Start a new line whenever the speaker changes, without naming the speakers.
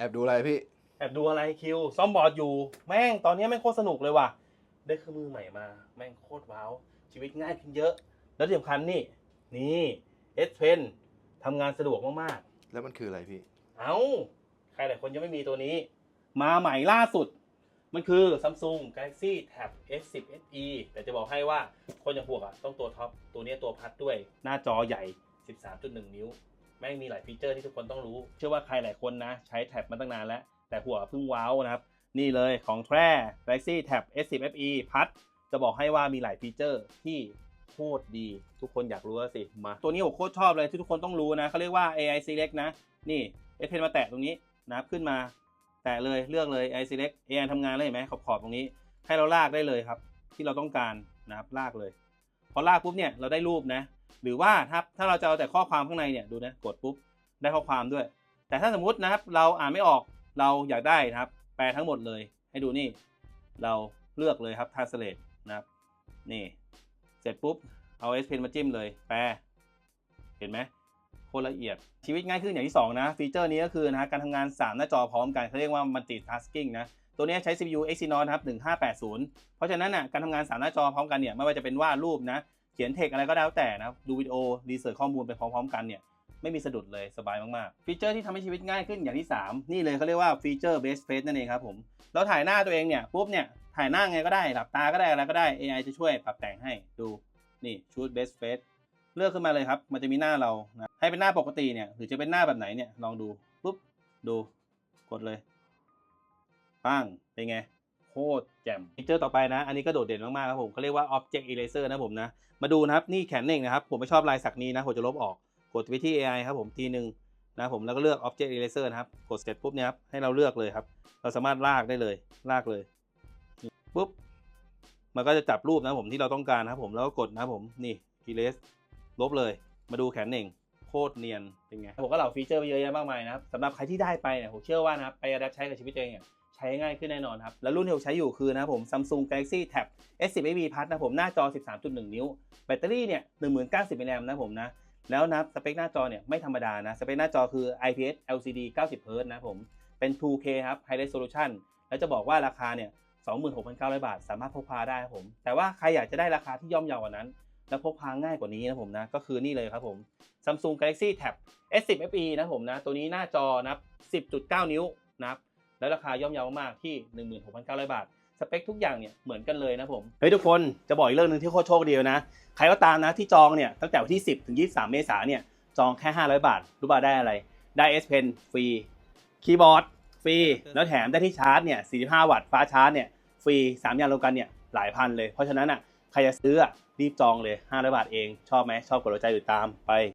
แอบดูอะไรพี่
แอบดูอะไรคิว ซ่อมบอร์ดอยู่ แม่งตอนนี้แม่งโคตรสนุกเลยว่ะ ได้เครื่องมือใหม่มา แม่งโคตรว้าว ชีวิตง่ายขึ้นเยอะ แล้วที่สำคัญนี่ นี่เอสเพนทำงานสะดวกมาก
แล้วมันคืออะไรพี่
ๆ เอา้า ใครหลายคนยังไม่มีตัวนี้ มาใหม่ล่าสุด มันคือ Samsung Galaxy Tab S10 SE แต่จะบอกให้ว่าคนอย่างพวกอะต้องตัวท็อป ตัวนี้ตัวพัดด้วย หน้าจอใหญ่ 13.1 นิ้ว แม่งมีหลายฟีเจอร์ที่ทุกคนต้องรู้ เชื่อว่าใครหลายคนนะ ใช้แท็บมาตั้งนานแล้ว แต่หัวเพิ่งว้าวนะครับ นี่เลยของแท้ Galaxy Tab S10 FE พัดจะบอกให้ว่ามีหลายฟีเจอร์ที่โคตรดี ทุกคนอยากรู้แล้วสิมาตัวนี้ผมโคตรชอบเลยที่ทุกคนต้องรู้นะเขาเรียกว่า AI Select นะ นี่ S Pen มาแตะตรงนี้นะครับขึ้นมา แตะเลยเลือกเลย AI Select AI ทำงานแล้วเห็นไหมขอบขอบๆตรงนี้ ให้เราลากได้เลยครับ ที่เราต้องการนะครับลากเลย พอลากปุ๊บเนี่ยเราได้รูปนะ หรือว่าถ้าถ้าเราจะเอาแต่ข้อความข้างในเนี่ยดูนะกดปุ๊บได้ข้อความด้วย แต่ถ้าสมมุตินะครับเราอ่านไม่ออกเราอยากได้นะครับ แปลทั้งหมดเลย ให้ดูนี่ เราเลือกเลยครับ translate นะครับนี่ เสร็จปุ๊บเอา S Pen มาจิ้มเลย แปล เห็นไหม ตรละเอียด ชีวิตง่ายขึ้นอย่างที่ 2 นะ ฟีเจอร์นี้ก็คือนะการทำงาน 3 หน้าจอพร้อมกันเขาเรียกว่า multitasking นะ ตัวนี้ใช้ CPU Exynos นะครับ1580 เพราะฉะนั้นน่ะการทำงาน 3 หน้าจอพร้อมกันเนี่ยไม่ว่าจะเป็นวาดรูปนะ เขียนเทคอะไรก็แล้วแต่นะดูวิดีโอรีเสิร์ชข้อมูลไปพร้อมๆ กันเนี่ยไม่มีสะดุดเลยสบายมากๆ ฟีเจอร์ที่ทำให้ชีวิตง่ายขึ้นอย่างที่ 3 นี่เลยเขาเรียกว่าฟีเจอร์ best face นั่นเองครับผม เราถ่ายหน้าตัวเองเนี่ยปุ๊บเนี่ยถ่ายหน้าไงก็ได้หลับตาก็ได้อะไรก็ได้ AI จะช่วยปรับแต่งให้ดูนี่ชุด best face เลือกขึ้นมาเลยครับ มันจะมีหน้าเรานะให้เป็นหน้าปกติเนี่ย หรือจะเป็นหน้าแบบไหนเนี่ย ลองดูปุ๊บ ดู กดเลย ปั้ง เป็นไง โคตรแจ่มฟีเจอร์ต่อไปนะ อันนี้ก็โดดเด่นมากๆครับผมเขาเรียกว่า Object Eraser นะผมนะ มาดูนะครับ นี่แขนเองนะครับ ผมไม่ชอบลายสักนี้นะ ผมจะลบออก กดไปที่ AI ครับผมทีหนึ่งนะผม แล้วก็เลือก Object Eraser นะครับ กดเสร็จปุ๊บเนี่ยครับ ให้เราเลือกเลยครับ เราสามารถลากได้เลย ลากเลย ปุ๊บ มันก็จะจับรูปนะผมที่เราต้องการนะครับผม แล้วก็กดนะผม นี่ Erase ลบเลย มาดูแขนเองโคตรเนียนเป็นไงผมก็เหล่าฟีเจอร์ไปเยอะแยะมากมายนะครับสำหรับใครที่ได้ไปเนี่ยผมเชื่อว่านะครับไปอัดใช้กับชีวิตตัวเองเนี่ยใช้ง่ายขึ้นแน่นอนครับ แล้วรุ่นที่ผมใช้อยู่คือนะครับผม Samsung Galaxy Tab S10 AV Plus นะผมหน้าจอ 13.1 นิ้ว แบตเตอรี่เนี่ย1090มิลลิแอมป์นะผมนะ แล้วนะสเปคหน้าจอเนี่ยไม่ธรรมดานะสเปคหน้าจอคือ IPS LCD 90 Hz นะผมเป็น 2K ครับ High Resolution แล้วจะบอกว่าราคาเนี่ย26,900 บาท สามารถพกพาได้ครับผมแต่ว่าใครอยากจะได้ราคาที่ย่อมเยาวกว่านั้น และพกพาง่ายกว่านี้นะผมนะ ก็คือนี่เลยครับผม Samsung Galaxy Tab S10 FE นะผมนะ ตัวนี้หน้าจอนะครับ10.9 นิ้วนะครับแล้วราคาย่อมเยาวมากที่ 16,900 บาท สเปคทุกอย่างเนี่ยเหมือนกันเลยนะผม เฮ้ยทุกคนจะบอกอีกเรื่องหนึ่งที่โคตรโชคดีนะ ใครก็ตามนะที่จองเนี่ยตั้งแต่วันที่ 10 ถึง 23 เมษายนเนี่ยจองแค่ 500 บาท รู้ป่าได้อะไร ได้ S Pen ฟรี คีย์บอร์ดฟรี แล้วแถมได้ที่ชาร์จเนี่ย 45 วัตต์ฟ้าชาร์จเนี่ยฟรี 3 อย่างรวมกันเนี่ยหลายพันเลย เพราะฉะนั้นอะ ใครจะซื้ออะรีบจองเลย 500 บาทเอง ชอบไหมชอบกดหัวใจอยู่ตามไป